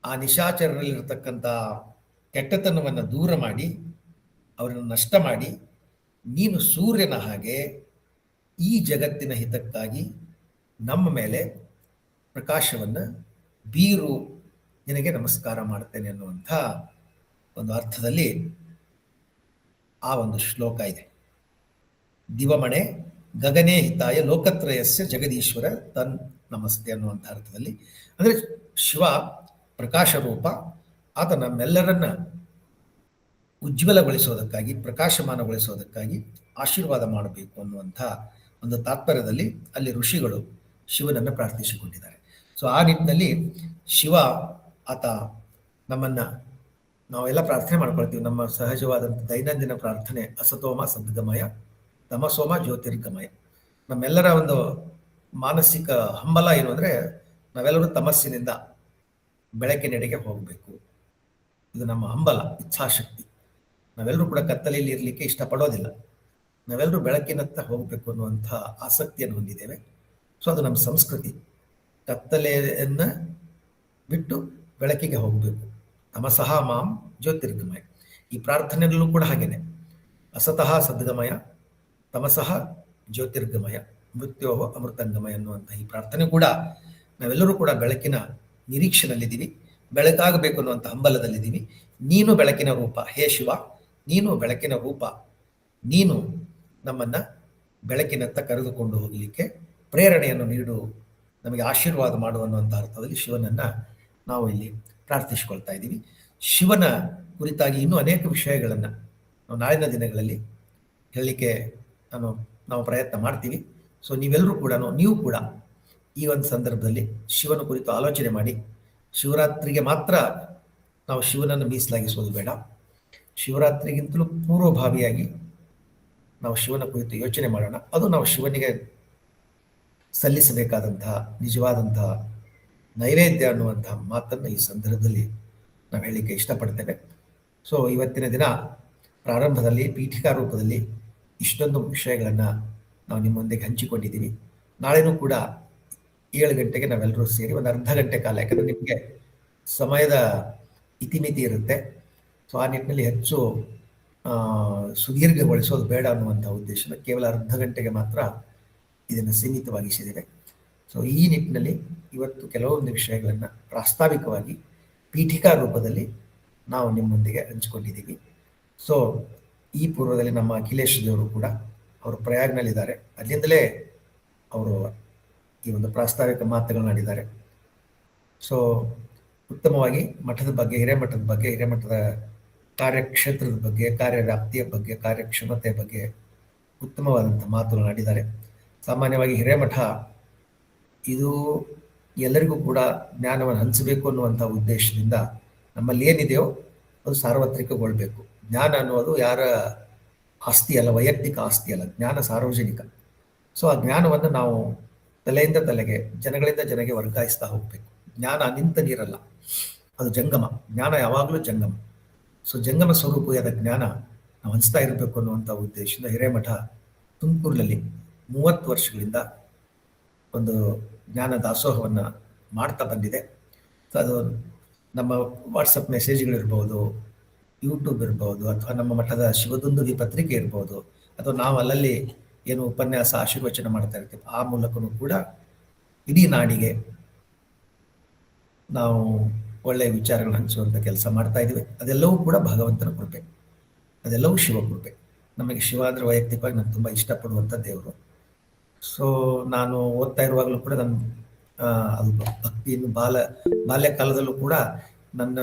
ಆ ನಿಶಾಚರರಲ್ಲಿರತಕ್ಕಂಥ ಕೆಟ್ಟತನವನ್ನು ದೂರ ಮಾಡಿ, ಅವರನ್ನು ನಷ್ಟ ಮಾಡಿ, ನೀನು ಸೂರ್ಯನ ಹಾಗೆ ಈ ಜಗತ್ತಿನ ಹಿತಕ್ಕಾಗಿ ನಮ್ಮ ಮೇಲೆ ಪ್ರಕಾಶವನ್ನು ಬೀರು, ನಿನಗೆ ನಮಸ್ಕಾರ ಮಾಡ್ತೇನೆ ಅನ್ನುವಂಥ ಒಂದು ಅರ್ಥದಲ್ಲಿ ಆ ಒಂದು ಶ್ಲೋಕ ಇದೆ. ದಿವಮಣೆ ಗಗನೇ ಹಿತಾಯ ಲೋಕತ್ರಯಸ್ಯ ಜಗದೀಶ್ವರ ತನ್ ನಮಸ್ತೆ ಅನ್ನುವಂಥ ಅರ್ಥದಲ್ಲಿ. ಅಂದರೆ ಶಿವ ಪ್ರಕಾಶ ರೂಪ ಆತ ನಮ್ಮೆಲ್ಲರನ್ನ ಉಜ್ವಲಗೊಳಿಸೋದಕ್ಕಾಗಿ, ಪ್ರಕಾಶಮಾನಗೊಳಿಸೋದಕ್ಕಾಗಿ ಆಶೀರ್ವಾದ ಮಾಡಬೇಕು ಅನ್ನುವಂಥ ಒಂದು ತಾತ್ಪರ್ಯದಲ್ಲಿ ಅಲ್ಲಿ ಋಷಿಗಳು ಶಿವನನ್ನು ಪ್ರಾರ್ಥಿಸಿಕೊಂಡಿದ್ದಾರೆ. ಸೊ ಆ ನಿಟ್ಟಿನಲ್ಲಿ ಶಿವ, ಆತ ನಮ್ಮನ್ನ ನಾವೆಲ್ಲ ಪ್ರಾರ್ಥನೆ ಮಾಡ್ಕೊಳ್ತೀವಿ. ನಮ್ಮ ಸಹಜವಾದಂಥ ದೈನಂದಿನ ಪ್ರಾರ್ಥನೆ ಅಸತೋಮ ಸದ್ಗಮಯ ತಮಸೋಮ ಜ್ಯೋತಿರ್ಗಮಯ. ನಮ್ಮೆಲ್ಲರ ಒಂದು ಮಾನಸಿಕ ಹಂಬಲ ಏನು ಅಂದರೆ ನಾವೆಲ್ಲರೂ ತಮಸ್ಸಿನಿಂದ ಬೆಳಕಿನೆಡೆಗೆ ಹೋಗಬೇಕು. ಇದು ನಮ್ಮ ಹಂಬಲ, ಇಚ್ಛಾಶಕ್ತಿ. ನಾವೆಲ್ಲರೂ ಕೂಡ ಕತ್ತಲೆಯಲ್ಲಿ ಇರಲಿಕ್ಕೆ ಇಷ್ಟಪಡೋದಿಲ್ಲ. ನಾವೆಲ್ಲರೂ ಬೆಳಕಿನತ್ತ ಹೋಗಬೇಕು ಅನ್ನುವಂಥ ಆಸಕ್ತಿಯನ್ನು ಹೊಂದಿದ್ದೇವೆ. ಸೊ ಅದು ನಮ್ಮ ಸಂಸ್ಕೃತಿ. ಕತ್ತಲೆಯನ್ನು ಬಿಟ್ಟು ಬೆಳಕಿಗೆ ಹೋಗಬೇಕು. ತಮಸಹ ಮಾಂ ಜ್ಯೋತಿರ್ಗಮಯ. ಈ ಪ್ರಾರ್ಥನೆಗಳಲ್ಲೂ ಕೂಡ ಹಾಗೇನೆ. ಅಸತಃ ಸದ್ಗಮಯ. ತಮಸಹ ಜ್ಯೋತಿರ್ಗಮಯ ಮೃತ್ಯೋ ಅಮೃತಂಗಮಯ ಅನ್ನುವಂಥ ಈ ಪ್ರಾರ್ಥನೆ ಕೂಡ ನಾವೆಲ್ಲರೂ ಕೂಡ ಬೆಳಕಿನ ನಿರೀಕ್ಷೆಯಲ್ಲಿದ್ದೀವಿ ಬೆಳಕಾಗಬೇಕು ಅನ್ನುವಂಥ ಹಂಬಲದಲ್ಲಿದ್ದೀವಿ. ನೀನು ಬೆಳಕಿನ ರೂಪ, ಹೇ ಶಿವ, ನೀನು ಬೆಳಕಿನ ರೂಪ, ನೀನು ನಮ್ಮನ್ನ ಬೆಳಕಿನತ್ತ ಕರೆದುಕೊಂಡು ಹೋಗಲಿಕ್ಕೆ ಪ್ರೇರಣೆಯನ್ನು ನೀಡು, ನಮಗೆ ಆಶೀರ್ವಾದ ಮಾಡು ಅನ್ನುವಂಥ ಅರ್ಥದಲ್ಲಿ ಶಿವನನ್ನ ನಾವು ಇಲ್ಲಿ ಪ್ರಾರ್ಥಿಸಿಕೊಳ್ತಾ ಇದ್ದೀವಿ. ಶಿವನ ಕುರಿತಾಗಿ ಇನ್ನೂ ಅನೇಕ ವಿಷಯಗಳನ್ನು ನಾವು ನಾಳಿನ ದಿನಗಳಲ್ಲಿ ಹೇಳಲಿಕ್ಕೆ ನಾನು, ನಾವು ಪ್ರಯತ್ನ ಮಾಡ್ತೀವಿ. ಸೊ ನೀವೆಲ್ಲರೂ ಕೂಡ ನೀವು ಕೂಡ ಈ ಒಂದು ಸಂದರ್ಭದಲ್ಲಿ ಶಿವನ ಕುರಿತು ಆಲೋಚನೆ ಮಾಡಿ. ಶಿವರಾತ್ರಿಗೆ ಮಾತ್ರ ನಾವು ಶಿವನನ್ನು ಮೀಸಲಾಗಿಸೋದು ಬೇಡ. ಶಿವರಾತ್ರಿಗಿಂತಲೂ ಪೂರ್ವಭಾವಿಯಾಗಿ ನಾವು ಶಿವನ ಕುರಿತು ಯೋಚನೆ ಮಾಡೋಣ. ಅದು ನಾವು ಶಿವನಿಗೆ ಸಲ್ಲಿಸಬೇಕಾದಂತಹ, ನಿಜವಾದಂತಹ ನೈವೇದ್ಯ ಅನ್ನುವಂತಹ ಮಾತನ್ನು ಈ ಸಂದರ್ಭದಲ್ಲಿ ನಾವು ಹೇಳಲಿಕ್ಕೆ ಇಷ್ಟಪಡ್ತೇವೆ. ಸೊ ಇವತ್ತಿನ ದಿನ ಪ್ರಾರಂಭದಲ್ಲಿ, ಪೀಠಿಕಾ ರೂಪದಲ್ಲಿ ಇಷ್ಟೊಂದು ವಿಷಯಗಳನ್ನು ನಾವು ನಿಮ್ಮೊಂದಿಗೆ ಹಂಚಿಕೊಂಡಿದ್ದೀವಿ ನಾಳೆನೂ ಕೂಡ ಏಳು ಗಂಟೆಗೆ ನಾವೆಲ್ಲರೂ ಸೇರಿ ಒಂದು ಅರ್ಧ ಗಂಟೆ ಕಾಲ, ಯಾಕಂದರೆ ನಿಮಗೆ ಸಮಯದ ಇತಿಮಿತಿ ಇರುತ್ತೆ. ಸೊ ಆ ನಿಟ್ಟಿನಲ್ಲಿ ಹೆಚ್ಚು ಸುದೀರ್ಘಗೊಳಿಸೋದು ಬೇಡ ಅನ್ನುವಂಥ ಉದ್ದೇಶನ ಕೇವಲ ಅರ್ಧ ಗಂಟೆಗೆ ಮಾತ್ರ ಇದನ್ನು ಸೀಮಿತವಾಗಿಸಿದ್ದೇವೆ. ಸೊ ಈ ನಿಟ್ಟಿನಲ್ಲಿ ಇವತ್ತು ಕೆಲವೊಂದು ವಿಷಯಗಳನ್ನು ಪ್ರಾಸ್ತಾವಿಕವಾಗಿ ಪೀಠಿಕಾ ರೂಪದಲ್ಲಿ ನಾವು ನಿಮ್ಮೊಂದಿಗೆ ಹಂಚಿಕೊಂಡಿದ್ದೀವಿ. ಸೊ ಈ ಪೂರ್ವದಲ್ಲಿ ನಮ್ಮ ಅಖಿಲೇಶ್ ದೇವರು ಕೂಡ ಅವರು ಪ್ರಯಾಗ್ನಲ್ಲಿದ್ದಾರೆ. ಅಲ್ಲಿಂದಲೇ ಅವರು ಈ ಒಂದು ಪ್ರಾಸ್ತಾವಿಕ ಮಾತುಗಳನ್ನಾಡಿದ್ದಾರೆ ಸೊ ಉತ್ತಮವಾಗಿ ಮಠದ ಬಗ್ಗೆ, ಹಿರೇಮಠದ ಬಗ್ಗೆ, ಹಿರೇಮಠದ ಕಾರ್ಯಕ್ಷೇತ್ರದ ಬಗ್ಗೆ, ಕಾರ್ಯವ್ಯಾಪ್ತಿಯ ಬಗ್ಗೆ, ಕಾರ್ಯಕ್ಷಮತೆ ಬಗ್ಗೆ ಉತ್ತಮವಾದಂಥ ಮಾತುಗಳನ್ನಾಡಿದ್ದಾರೆ ಸಾಮಾನ್ಯವಾಗಿ ಹಿರೇಮಠ ಇದು ಎಲ್ಲರಿಗೂ ಕೂಡ ಜ್ಞಾನವನ್ನು ಹಂಚಬೇಕು ಅನ್ನುವಂಥ ಉದ್ದೇಶದಿಂದ ನಮ್ಮಲ್ಲಿ ಏನಿದೆಯೋ ಅದು ಸಾರ್ವತ್ರಿಕಗೊಳ್ಬೇಕು. ಜ್ಞಾನ ಅನ್ನೋದು ಯಾರ ಆಸ್ತಿ ಅಲ್ಲ, ವೈಯಕ್ತಿಕ ಆಸ್ತಿ ಅಲ್ಲ, ಜ್ಞಾನ ಸಾರ್ವಜನಿಕ. ಸೊ ಆ ಜ್ಞಾನವನ್ನು ನಾವು ತಲೆಯಿಂದ ತಲೆಗೆ, ಜನಗಳಿಂದ ಜನಗೆ ವರ್ಗಾಯಿಸ್ತಾ ಹೋಗ್ಬೇಕು. ಜ್ಞಾನ ನಿಂತ ನೀರಲ್ಲ, ಅದು ಜಂಗಮ. ಜ್ಞಾನ ಯಾವಾಗಲೂ ಜಂಗಮ. ಸೊ ಜಂಗಮ ಸ್ವರೂಪವಾದ ಜ್ಞಾನ ನಾವು ಹಂಚ್ತಾ ಇರಬೇಕು ಅನ್ನುವಂಥ ಉದ್ದೇಶದಿಂದ ಹಿರೇಮಠ ತುಮಕೂರಿನಲ್ಲಿ ಮೂವತ್ತು ವರ್ಷಗಳಿಂದ ಒಂದು ಜ್ಞಾನ ದಾಸೋಹವನ್ನು ಮಾಡ್ತಾ ಬಂದಿದೆ. ಸೊ ಅದು ನಮ್ಮ ವಾಟ್ಸಪ್ ಮೆಸೇಜ್ಗಳಿರ್ಬೋದು ಯೂಟ್ಯೂಬ್ ಇರ್ಬೋದು ಅಥವಾ ನಮ್ಮ ಮಠದ ಶಿವದುಂದುಗಿ ಪತ್ರಿಕೆ ಇರ್ಬೋದು ಅಥವಾ ನಾವು ಅಲ್ಲಲ್ಲಿ ಏನು ಉಪನ್ಯಾಸ, ಆಶೀರ್ವಚನ ಮಾಡ್ತಾ ಇರ್ತೀವಿ, ಆ ಮೂಲಕನೂ ಕೂಡ ಇಡೀ ನಾಡಿಗೆ ನಾವು ಒಳ್ಳೆಯ ವಿಚಾರಗಳನ್ನು ಹಂಚುವಂಥ ಕೆಲಸ ಮಾಡ್ತಾ ಇದ್ದೀವಿ. ಅದೆಲ್ಲವೂ ಕೂಡ ಭಗವಂತನ ಕೃಪೆ. ಅದೆಲ್ಲವೂ ಶಿವ ಕೃಪೆ. ನಮಗೆ ಶಿವ ಅಂದರೆ ವೈಯಕ್ತಿಕವಾಗಿ ನಾನು ತುಂಬ ಇಷ್ಟಪಡುವಂಥ ದೇವರು. ಸೊ ನಾನು ಓದ್ತಾ ಇರುವಾಗಲೂ ಕೂಡ ನನ್ನ ಅದು ಭಕ್ತಿಯನ್ನು ಬಾಲ ಬಾಲ್ಯ ಕಾಲದಲ್ಲೂ ಕೂಡ ನನ್ನ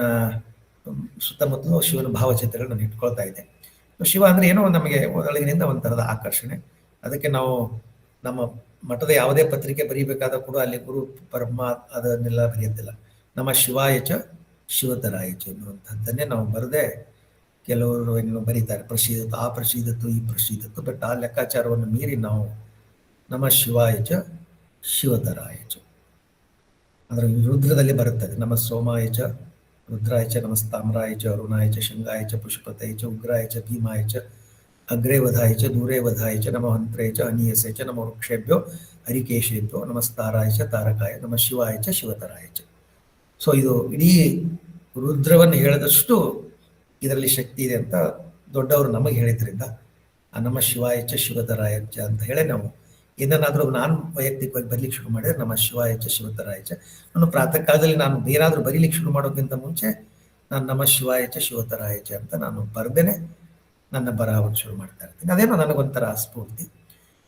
ಸುತ್ತಮುತ್ತಲು ಶಿವನ ಭಾವಚಿತ್ರಗಳು ನಾನು ಇಟ್ಕೊಳ್ತಾ ಇದ್ದೆ. ಶಿವ ಅಂದರೆ ಏನೋ ನಮಗೆ ಒಳಗಿನಿಂದ ಒಂಥರದ ಆಕರ್ಷಣೆ. ಅದಕ್ಕೆ ನಾವು ನಮ್ಮ ಮಠದ ಯಾವುದೇ ಪತ್ರಿಕೆ ಬರೀಬೇಕಾದ ಕೂಡ ಅಲ್ಲಿ ಗುರು ಪರಮ ಅದನ್ನೆಲ್ಲ ಬರೆಯುತ್ತಿಲ್ಲ. ನಮ್ಮ ಶಿವಾಯಚ ಶಿವತರಾಯಚ ಎನ್ನುವಂಥದ್ದನ್ನೇ ನಾವು ಬರದೆ ಕೆಲವರು ಏನು ಬರೀತಾರೆ. ಪ್ರಸಿದ್ಧತ್ತು ಆ ಪ್ರಸಿದ್ಧತ್ತು ಈ ಪ್ರಸಿದ್ಧತ್ತು ಬಟ್ ಆ ಲೆಕ್ಕಾಚಾರವನ್ನು ಮೀರಿ ನಾವು ನಮ್ಮ ಶಿವಾಯಚ ಶಿವತರಾಯಚ ಅದರ ರುದ್ರದಲ್ಲಿ ಬರುತ್ತದೆ. ನಮ್ಮ ಸೋಮಾಯ ಚ ರುದ್ರಾಯ ಚ ನಮಸ್ತಾಮರಾಯ ಚ ಅರುಣಾಯ ಚ ಪುಷ್ಪತಯ ಚ ಉಗ್ರಾಯ ಚ ಭೀಮಾಯ ಚ ಅಗ್ರೇ ವಧಾಯ ಚ ದೂರೇ ವಧಾಯ ಚ ನಮ ಹಂತ್ರೇ ಚ ನಮ ವೃಕ್ಷೇಭ್ಯೋ ಹರಿಕೇಶೇಭ್ಯೋ ನಮಸ್ತಾರಾಯ ಚ ತಾರಕಾಯ ನಮ ಶಿವಾಯ ಚ ಶಿವತರಾಯ ಚ ಸೊ ಇದು ಇಡೀ ರುದ್ರವನ್ನು ಹೇಳಿದಷ್ಟು ಇದರಲ್ಲಿ ಶಕ್ತಿ ಇದೆ ಅಂತ ದೊಡ್ಡವರು ನಮಗೆ ಹೇಳಿದ್ರಿಂದ ನಮ್ಮ ಶಿವಾಯ ಚ ಚ ಅಂತ ಹೇಳಿ ನಾವು ಏನನ್ನಾದರೂ ನಾನು ವೈಯಕ್ತಿಕವಾಗಿ ಬರಲಿಕ್ಕೆ ಶುರು ಮಾಡಿದ್ರೆ ನಮ್ಮ ಶಿವಾಯ ಶಿವತರಾಯಚ ನಾನು ಪ್ರಾತಃ ಕಾಲದಲ್ಲಿ ನಾನು ಏನಾದರೂ ಬರೀಲಿಕ್ಕೆ ಶುರು ಮಾಡೋಕ್ಕಿಂತ ಮುಂಚೆ ನಾನು ನಮ್ಮ ಶಿವಾಯ ಚ ಶಿವತರಾಯ ಚ ಅಂತ ನಾನು ಬರ್ದೇನೆ ನನ್ನ ಬರಹವನ್ನು ಶುರು ಮಾಡ್ತಾ ಇರ್ತೀನಿ. ಅದೇನೋ ನನಗೊಂಥರ ಸ್ಫೂರ್ತಿ.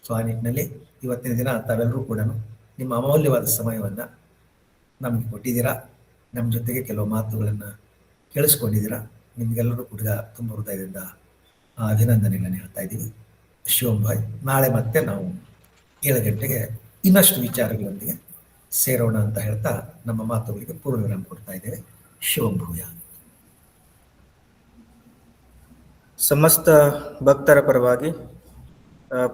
ಸೊ, ಆ ನಿಟ್ಟಿನಲ್ಲಿ ಇವತ್ತಿನ ದಿನ ತಾವೆಲ್ಲರೂ ಕೂಡ ನಿಮ್ಮ ಅಮೌಲ್ಯವಾದ ಸಮಯವನ್ನು ನಮಗೆ ಕೊಟ್ಟಿದ್ದೀರಾ? ನಮ್ಮ ಜೊತೆಗೆ ಕೆಲವು ಮಾತುಗಳನ್ನು ಕೇಳಿಸ್ಕೊಂಡಿದ್ದೀರಾ? ನಿಮಗೆಲ್ಲರೂ ಕೂಡ ತುಂಬ ಹೃದಯದಿಂದ ಅಭಿನಂದನೆಗಳನ್ನು ಹೇಳ್ತಾ ಇದ್ದೀವಿ. ಶಿವಂ ಭಾಯ್ ನಾಳೆ ಮತ್ತೆ ನಾವು ಏಳು ಗಂಟೆಗೆ ಇನ್ನಷ್ಟು ವಿಚಾರಗಳೊಂದಿಗೆ ಸೇರೋಣ ಅಂತ ಹೇಳ್ತಾ ನಮ್ಮ ಮಾತುಗಳಿಗೆ ಪೂರ್ಣ ವಿರಾಮ ಕೊಡ್ತಾ ಇದ್ದೇವೆ. ಶಿವಭೂಯ ಸಮಸ್ತ ಭಕ್ತರ ಪರವಾಗಿ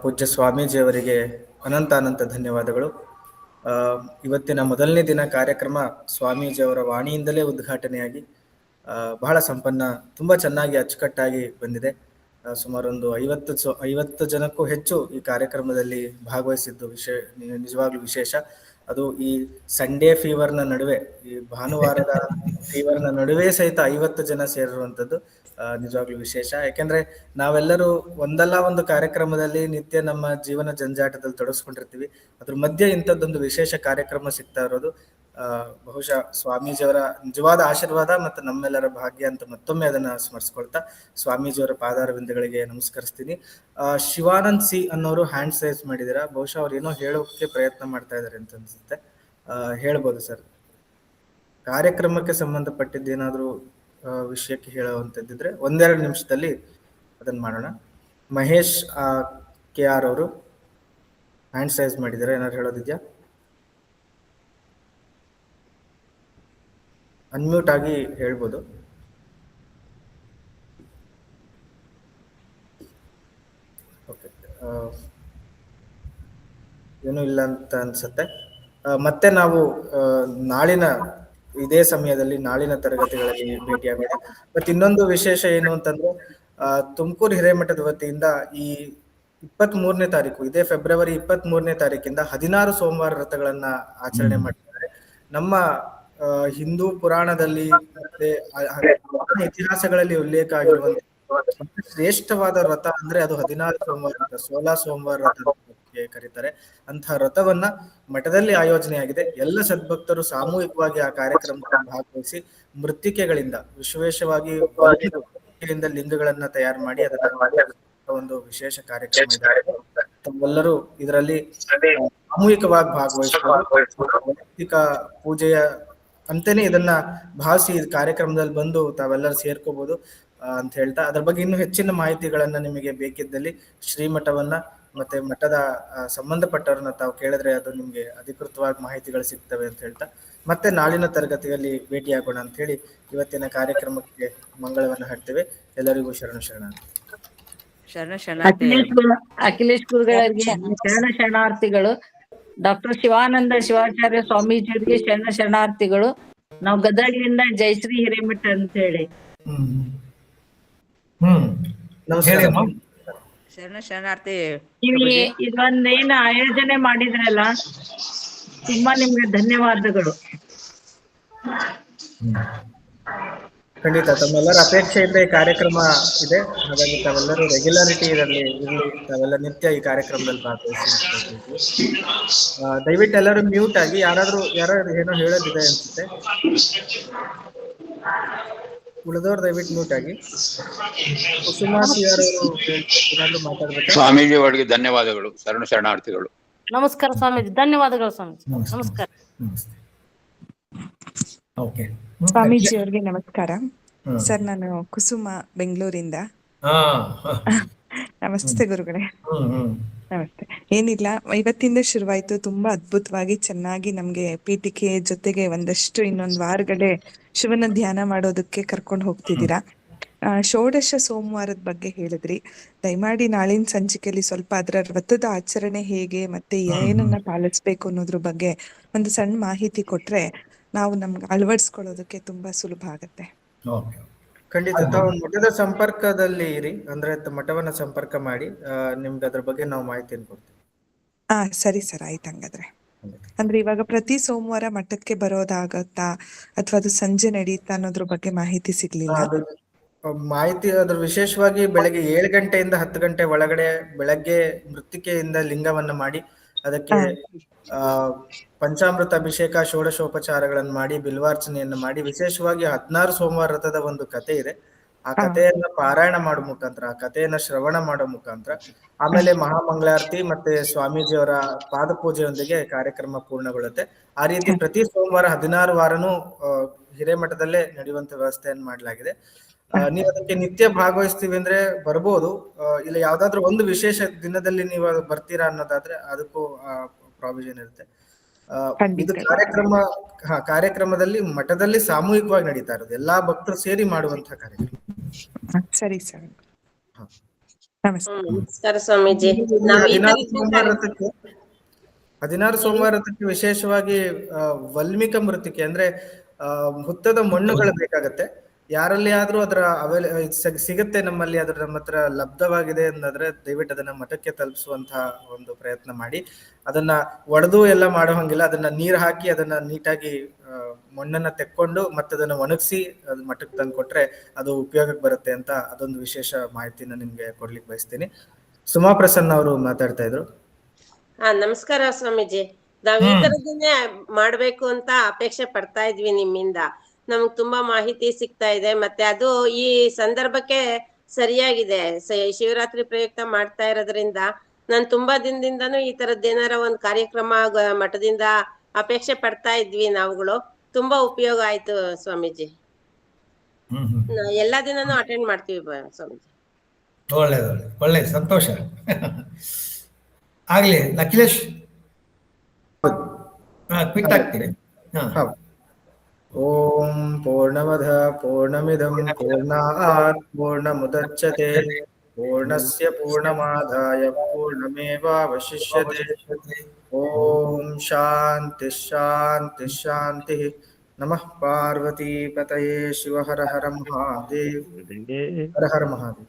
ಪೂಜ್ಯ ಸ್ವಾಮೀಜಿಯವರಿಗೆ ಅನಂತ ಅನಂತ ಧನ್ಯವಾದಗಳು. ಇವತ್ತಿನ ಮೊದಲನೇ ದಿನ ಕಾರ್ಯಕ್ರಮ ಸ್ವಾಮೀಜಿಯವರ ವಾಣಿಯಿಂದಲೇ ಉದ್ಘಾಟನೆಯಾಗಿ ಬಹಳ ಸಂಪನ್ನ, ತುಂಬಾ ಚೆನ್ನಾಗಿ ಅಚ್ಚುಕಟ್ಟಾಗಿ ಬಂದಿದೆ. ಸುಮಾರು ಒಂದು ಐವತ್ತು ಸೊ- ಐವತ್ತು ಜನಕ್ಕೂ ಹೆಚ್ಚು ಈ ಕಾರ್ಯಕ್ರಮದಲ್ಲಿ ಭಾಗವಹಿಸಿದ್ದು ವಿಶೇಷ ನಿಜವಾಗ್ಲೂ ವಿಶೇಷ. ಅದು ಈ ಸಂಡೇ ಫೀವರ್ನ ನಡುವೆ ಈ ಭಾನುವಾರದ ಫೀವರ್ನ ನಡುವೆ ಸಹಿತ ಐವತ್ತು ಜನ ಸೇರಿರುವಂತದ್ದು ಆ, ನಿಜವಾಗ್ಲೂ ವಿಶೇಷ. ಯಾಕೆಂದ್ರೆ ನಾವೆಲ್ಲರೂ ಒಂದಲ್ಲ ಒಂದು ಕಾರ್ಯಕ್ರಮದಲ್ಲಿ ನಿತ್ಯ ನಮ್ಮ ಜೀವನ ಜಂಜಾಟದಲ್ಲಿ ತೊಡಗಿಸ್ಕೊಂಡಿರ್ತೀವಿ. ಅದ್ರ ಮಧ್ಯೆ ಇಂಥದ್ದೊಂದು ವಿಶೇಷ ಕಾರ್ಯಕ್ರಮ ಸಿಗ್ತಾ ಇರೋದು ಬಹುಶಃ ಸ್ವಾಮೀಜಿಯವರ ನಿಜವಾದ ಆಶೀರ್ವಾದ ಮತ್ತು ನಮ್ಮೆಲ್ಲರ ಭಾಗ್ಯ ಅಂತ ಮತ್ತೊಮ್ಮೆ ಅದನ್ನ ಸ್ಮರಿಸ್ಕೊಳ್ತಾ ಸ್ವಾಮೀಜಿಯವರ ಪಾದಾರವಿಂದಗಳಿಗೆ ನಮಸ್ಕರಿಸ್ತೀನಿ. ಶಿವಾನಂದ್ ಸಿ ಅನ್ನೋರು ಹ್ಯಾಂಡ್ ಸೈಸ್ ಮಾಡಿದಿರ ಬಹುಶಃ ಅವ್ರು ಏನೋ ಹೇಳೋಕೆ ಪ್ರಯತ್ನ ಮಾಡ್ತಾ ಇದ್ದಾರೆ ಅಂತ ಅನ್ಸುತ್ತೆ. ಹೇಳ್ಬೋದು ಸರ್. ಕಾರ್ಯಕ್ರಮಕ್ಕೆ ಸಂಬಂಧಪಟ್ಟಿದ್ದು ಏನಾದರೂ ವಿಷಯಕ್ಕೆ ಹೇಳುವಂಥದ್ದಿದ್ರೆ ಒಂದೆರಡು ನಿಮಿಷದಲ್ಲಿ ಅದನ್ನ ಮಾಡೋಣ. ಮಹೇಶ್ ಕೆ ಆರ್ ಅವರು ಹ್ಯಾಂಡ್ ಸೈಜ್ ಮಾಡಿದ್ದಾರೆ. ಏನಾದ್ರು ಹೇಳೋದಿದ್ಯಾ? ಅನ್ಮ್ಯೂಟ್ ಆಗಿ ಹೇಳ್ಬೋದು. ಓಕೆ ಏನೂ ಇಲ್ಲ ಅಂತ ಅನ್ಸುತ್ತೆ. ಮತ್ತೆ ನಾವು ನಾಳಿನ ಇದೇ ಸಮಯದಲ್ಲಿ ನಾಳಿನ ತರಗತಿಗಳಲ್ಲಿ ಭೇಟಿಯಾಗೋಣ. ಮತ್ತೆ ಇನ್ನೊಂದು ವಿಶೇಷ ಏನು ಅಂತಂದ್ರೆ ತುಮಕೂರು ಹಿರೇಮಠದ ವತಿಯಿಂದ ಈ ಇಪ್ಪತ್ತ್ ಮೂರನೇ ತಾರೀಕು ಇದೇ ಫೆಬ್ರವರಿ ಇಪ್ಪತ್ತ್ ಮೂರನೇ ತಾರೀಕಿಂದ ಹದಿನಾರು ಸೋಮವಾರ ವ್ರತಗಳನ್ನ ಆಚರಣೆ ಮಾಡಿದ್ದಾರೆ ನಮ್ಮ ಹಿಂದೂ ಪುರಾಣದಲ್ಲಿ ಮತ್ತೆ ಇತಿಹಾಸಗಳಲ್ಲಿ ಉಲ್ಲೇಖ ಆಗಿರುವಂತ ಶ್ರೇಷ್ಠವಾದ ರಥ ಅಂದ್ರೆ ಅದು ಹದಿನಾರು ಸೋಮವಾರ ರಥ ಸೋಲಾ ಸೋಮವಾರ ರಥ ಅಂತ ಕರೀತಾರೆ. ಅಂತಹ ರಥವನ್ನ ಮಠದಲ್ಲಿ ಆಯೋಜನೆಯಾಗಿದೆ. ಎಲ್ಲ ಸದ್ಭಕ್ತರು ಸಾಮೂಹಿಕವಾಗಿ ಆ ಕಾರ್ಯಕ್ರಮದಲ್ಲಿ ಭಾಗವಹಿಸಿ ಮೃತ್ತಿಕೆಗಳಿಂದ ವಿಶೇಷವಾಗಿ ಲಿಂಗಗಳನ್ನ ತಯಾರು ಮಾಡಿ ಅದನ್ನ ಒಂದು ವಿಶೇಷ ಕಾರ್ಯಕ್ರಮ ಇದೆ. ತಾವೆಲ್ಲರೂ ಇದರಲ್ಲಿ ಸಾಮೂಹಿಕವಾಗಿ ಭಾಗವಹಿಸಬಹುದು ವೈಯಕ್ತಿಕ ಪೂಜೆಯ ಅಂತಾನೆ ಇದನ್ನ ಭಾವಿಸಿ ಈ ಕಾರ್ಯಕ್ರಮದಲ್ಲಿ ಬಂದು ತಾವೆಲ್ಲರೂ ಸೇರ್ಕೋಬಹುದು ಅಂತ ಹೇಳ್ತಾ ಅದ್ರ ಬಗ್ಗೆ ಇನ್ನೂ ಹೆಚ್ಚಿನ ಮಾಹಿತಿಗಳನ್ನ ನಿಮಗೆ ಬೇಕಿದ್ದಲ್ಲಿ ಶ್ರೀಮಠವನ್ನ ಮತ್ತೆ ಮಠದ ಸಂಬಂಧಪಟ್ಟವ್ರನ್ನ ತಾವು ಕೇಳಿದ್ರೆ ಅದು ನಿಮ್ಗೆ ಅಧಿಕೃತವಾಗಿ ಮಾಹಿತಿಗಳು ಸಿಗ್ತವೆ ಅಂತ ಹೇಳ್ತಾ ಮತ್ತೆ ನಾಳಿನ ತರಗತಿಯಲ್ಲಿ ಭೇಟಿಯಾಗೋಣ ಅಂತ ಹೇಳಿ ಇವತ್ತಿನ ಕಾರ್ಯಕ್ರಮಕ್ಕೆ ಮಂಗಳವನ್ನ ಹಾಡ್ತೇವೆ. ಎಲ್ಲರಿಗೂ ಶರಣ ಶರಣ ಶರಣ ಶರಣ ಅಖಿಲೇಶ್ ಗುರು- ಅಖಿಲೇಶ್ ಗುರುಗಳಿಗೆ ಶರಣ ಶರಣಾರ್ಥಿಗಳು. ಡಾಕ್ಟರ್ ಶಿವಾನಂದ ಶಿವಾಚಾರ್ಯ ಸ್ವಾಮೀಜಿಯವರಿಗೆ ಶರಣ ಶರಣಾರ್ಥಿಗಳು. ನಾವು ಗದಗಿನಿಂದ ಜಯಶ್ರೀ ಹಿರೇಮಠ ಅಂತ ಹೇಳಿ. ಹ್ಮ್ ಹ್ಮ್. ನಮಸ್ಕಾರ. ಶರಣ ಶರಣಾರ್ಥಿ ಇದೊಂದೇನು ಆಯೋಜನೆ ಮಾಡಿದ್ರಲ್ಲ ತುಂಬಾ ನಿಮ್ಗೆ ಧನ್ಯವಾದಗಳು. ಖಂಡಿತ. ತಮ್ಮೆಲ್ಲರ ಅಪೇಕ್ಷೆಯಿಂದ ಈ ಕಾರ್ಯಕ್ರಮ ಇದೆ. ಹಾಗಾಗಿ ತಾವೆಲ್ಲರೂ ರೆಗ್ಯುಲಾರಿಟಿ ಇದರಲ್ಲಿ ಇರಲಿ. ತಾವೆಲ್ಲ ನಿತ್ಯ ಈ ಕಾರ್ಯಕ್ರಮದಲ್ಲಿ ಭಾಗವಹಿಸಿ ದಯವಿಟ್ಟು ಎಲ್ಲರೂ ಮ್ಯೂಟ್ ಆಗಿ. ಯಾರಾದ್ರೂ ಯಾರಾದ್ರೂ ಏನೋ ಹೇಳೋದಿದೆ ಅನ್ಸುತ್ತೆ? ಉಳಿದವ್ರು ದಯವಿಟ್ಟು ಮ್ಯೂಟ್ ಆಗಿ. ಕುಸುಮಾ ಸಿ ಆರ್ ಏನಾದ್ರು ಮಾತಾಡ್ಬೇಕಾ? ಸ್ವಾಮೀಜಿ ಅವರಿಗೆ ಧನ್ಯವಾದಗಳು. ಶರಣ ಶರಣಾರ್ಥಿಗಳು. ನಮಸ್ಕಾರ ಸ್ವಾಮೀಜಿ. ಧನ್ಯವಾದಗಳು ಸ್ವಾಮೀಜಿ. ನಮಸ್ಕಾರ. ಓಕೆ. ಸ್ವಾಮೀಜಿ ಅವ್ರಿಗೆ ನಮಸ್ಕಾರ. ಸರ್ ನಾನು ಕುಸುಮ ಬೆಂಗಳೂರಿಂದ. ನಮಸ್ತೆ ಗುರುಗಳೇ. ನಮಸ್ತೆ. ಏನಿಲ್ಲ ಇವತ್ತಿಂದ ಶುರುವಾಯ್ತು. ತುಂಬಾ ಅದ್ಭುತವಾಗಿ ಚೆನ್ನಾಗಿ ನಮ್ಗೆ ಪೀಠಿಕೆ ಜೊತೆಗೆ ಒಂದಷ್ಟು ಇನ್ನೊಂದ್ ವಾರಗಳೇ ಶಿವನ ಧ್ಯಾನ ಮಾಡೋದಕ್ಕೆ ಕರ್ಕೊಂಡು ಹೋಗ್ತಿದ್ದೀರಾ. ಆ, ಷೋಡಶ ಸೋಮವಾರದ ಬಗ್ಗೆ ಹೇಳಿದ್ರಿ. ದಯಮಾಡಿ ನಾಳಿನ ಸಂಚಿಕೆಯಲ್ಲಿ ಸ್ವಲ್ಪ ಅದರ ವ್ರತದ ಆಚರಣೆ ಹೇಗೆ ಮತ್ತೆ ಏನನ್ನ ಪಾಲಿಸ್ಬೇಕು ಅನ್ನೋದ್ರ ಬಗ್ಗೆ ಒಂದು ಸಣ್ಣ ಮಾಹಿತಿ ಕೊಟ್ರೆ ನಾವು ನಮ್ಗೆ ಅಳವಡಿಸ್ಕೊಳ್ಳೋದಕ್ಕೆ ತುಂಬಾ ಸುಲಭ ಆಗುತ್ತೆ. ಓಕೆ. ಖಂಡಿತ. ತಾವು ಮಠದ ಸಂಪರ್ಕದಲ್ಲಿ ಇರಿ ಅಂದ್ರೆ ಮಠವನ್ನ ಸಂಪರ್ಕ ಮಾಡಿ ಆ, ನಿಮ್ಗೆ ಅದ್ರ ಬಗ್ಗೆ ನಾವು ಮಾಹಿತಿಯನ್ನು ಕೊಡ್ತೀವಿ. ಹಾ ಸರಿ ಸರ್ ಆಯ್ತು ಹಂಗಾದ್ರೆ. ಅಂದ್ರೆ ಇವಾಗ ಪ್ರತಿ ಸೋಮವಾರ ಮಠಕ್ಕೆ ಬರೋದಾಗತ್ತಾ ಅಥವಾ ಅದು ಸಂಜೆ ನಡೆಯುತ್ತಾ ಅನ್ನೋದ್ರ ಬಗ್ಗೆ ಮಾಹಿತಿ ಸಿಗ್ಲಿಲ್ಲ? ಅದು ಮಾಹಿತಿ ಅದ್ರ ವಿಶೇಷವಾಗಿ ಬೆಳಗ್ಗೆ ಏಳು ಗಂಟೆಯಿಂದ ಹತ್ತು ಗಂಟೆ ಒಳಗಡೆ ಬೆಳಗ್ಗೆ ಮೃತ್ತಿಕೆಯಿಂದ ಲಿಂಗವನ್ನ ಮಾಡಿ ಅದಕ್ಕೆ ಆ ಪಂಚಾಮೃತ ಅಭಿಷೇಕ ಷೋಡಶೋಪಚಾರಗಳನ್ನು ಮಾಡಿ ಬಿಲ್ವಾರ್ಚನೆಯನ್ನು ಮಾಡಿ ವಿಶೇಷವಾಗಿ ಹದಿನಾರು ಸೋಮವಾರ ರಥದ ಒಂದು ಕತೆ ಇದೆ. ಆ ಕಥೆಯನ್ನ ಪಾರಾಯಣ ಮಾಡೋ ಮುಖಾಂತರ ಆ ಕಥೆಯನ್ನ ಶ್ರವಣ ಮಾಡೋ ಮುಖಾಂತರ ಆಮೇಲೆ ಮಹಾಮಂಗಳಾರತಿ ಮತ್ತೆ ಸ್ವಾಮೀಜಿಯವರ ಪಾದ ಪೂಜೆಯೊಂದಿಗೆ ಕಾರ್ಯಕ್ರಮ ಪೂರ್ಣಗೊಳ್ಳುತ್ತೆ. ಆ ರೀತಿ ಪ್ರತಿ ಸೋಮವಾರ ಹದಿನಾರು ವಾರನೂ ಹಿರೇಮಠದಲ್ಲೇ ನಡೆಯುವಂತ ವ್ಯವಸ್ಥೆಯನ್ನು ಮಾಡಲಾಗಿದೆ. ನೀವು ಅದಕ್ಕೆ ನಿತ್ಯ ಭಾಗವಹಿಸ್ತೀವಿ ಅಂದ್ರೆ ಬರ್ಬೋದು. ಇಲ್ಲ ಯಾವ್ದಾದ್ರು ಒಂದು ವಿಶೇಷ ದಿನದಲ್ಲಿ ನೀವು ಬರ್ತೀರಾ ಅನ್ನೋದಾದ್ರೆ ಅದಕ್ಕೂ ಪ್ರಾವಿಷನ್ ಇರುತ್ತೆ. ಆ, ಇದು ಕಾರ್ಯಕ್ರಮ ಹಾ ಕಾರ್ಯಕ್ರಮದಲ್ಲಿ ಮಠದಲ್ಲಿ ಸಾಮೂಹಿಕವಾಗಿ ನಡೀತಾ ಇರೋದು. ಎಲ್ಲಾ ಭಕ್ತರು ಸೇರಿ ಮಾಡುವಂತ ಕಾರ್ಯಕ್ರಮ. ಸರಿ ಸರ್. ನಮಸ್ಕಾರ ಸ್ವಾಮೀಜಿ. ಹದಿನಾರು ತರ ಸೋಮವಾರ ವ್ರತಕ್ಕೆ ಹದಿನಾರು ಸೋಮವಾರ ವ್ರತಕ್ಕೆ ವಿಶೇಷವಾಗಿ ವಲ್ಮಿಕ ಮೃತಿಕೆ ಅಂದ್ರೆ ಆ, ಹುತ್ತದ ಮಣ್ಣುಗಳು ಬೇಕಾಗತ್ತೆ. ಯಾರಲ್ಲಿ ಆದ್ರೂ ಅದರ ಅವೈಲ ಸಿಗತ್ತೆ ನಮ್ಮಲ್ಲಿ ಅದ್ರ ನಮ್ಮ ಹತ್ರ ಲಬ್ಧವಾಗಿದೆ ಅನ್ನೋದ್ರೆ ದಯವಿಟ್ಟು ಅದನ್ನ ಮಠಕ್ಕೆ ತಲುಪಿಸುವಂತಹ ಒಂದು ಪ್ರಯತ್ನ ಮಾಡಿ. ಅದನ್ನ ಒಡೆದು ಎಲ್ಲ ಮಾಡೋ ಹಂಗಿಲ್ಲ. ಅದನ್ನ ನೀರ್ ಹಾಕಿ ಅದನ್ನ ನೀಟಾಗಿ ಮಣ್ಣನ್ನ ತೆಕ್ಕೊಂಡು ಮತ್ತೆ ಅದನ್ನ ಒಣಗಿಸಿ ಅದು ಮಠಕ್ಕೆ ತಂದು ಕೊಟ್ರೆ ಅದು ಉಪಯೋಗಕ್ಕೆ ಬರುತ್ತೆ ಅಂತ ಅದೊಂದು ವಿಶೇಷ ಮಾಹಿತಿನ ನಿಮ್ಗೆ ಕೊಡ್ಲಿಕ್ಕೆ ಬಯಸ್ತೀನಿ. ಸುಮಾ ಪ್ರಸನ್ನ ಅವರು ಮಾತಾಡ್ತಾ ಇದ್ರು. ಹಾ ನಮಸ್ಕಾರ ಸ್ವಾಮೀಜಿ. ನಾವ್ ಈ ತರದನ್ನೇ ಮಾಡ್ಬೇಕು ಅಂತ ಅಪೇಕ್ಷೆ ಪಡ್ತಾ ಇದ್ವಿ ನಿಮ್ಮಿಂದ. ನಮಗ್ ತುಂಬಾ ಮಾಹಿತಿ ಸಿಗ್ತಾ ಇದೆ. ಮತ್ತೆ ಅದು ಈ ಸಂದರ್ಭಕ್ಕೆ ಸರಿಯಾಗಿದೆ. ಸ- ಶಿವರಾತ್ರಿ ಪ್ರಯುಕ್ತ ಮಾಡ್ತಾ ಇರೋದ್ರಿಂದ ನಾನ್ ತುಂಬಾ ದಿನದಿಂದನೂ ಈ ತರದ್ ಏನಾರ ಒಂದ್ ಕಾರ್ಯಕ್ರಮ ಮಠದಿಂದ ಅಪೇಕ್ಷೆ ಪಡ್ತಾ ಇದ್ವಿ ನಾವುಗಳು. ತುಂಬಾ ಉಪಯೋಗ ಆಯ್ತು ಸ್ವಾಮೀಜಿ. ಎಲ್ಲಾ ದಿನಾನು ಅಟೆಂಡ್ ಮಾಡ್ತೀವಿ ಸ್ವಾಮೀಜಿ. ಒಳ್ಳೇದು ಒಳ್ಳೇದು. ಸಂತೋಷ. ಆಗ್ಲಿ ಅಖಿಲೇಶ್ ಆಗ್ತೀರಿ ॐ पूर्णमदः पूर्णमिदं पूर्णात् पूर्णमुदच्यते पूर्णस्य पूर्णमादाय पूर्णमेवावशिष्यते। शांति शांति नमः पार्वतीपतये शिव हर हर महादेव हर हर महादेव।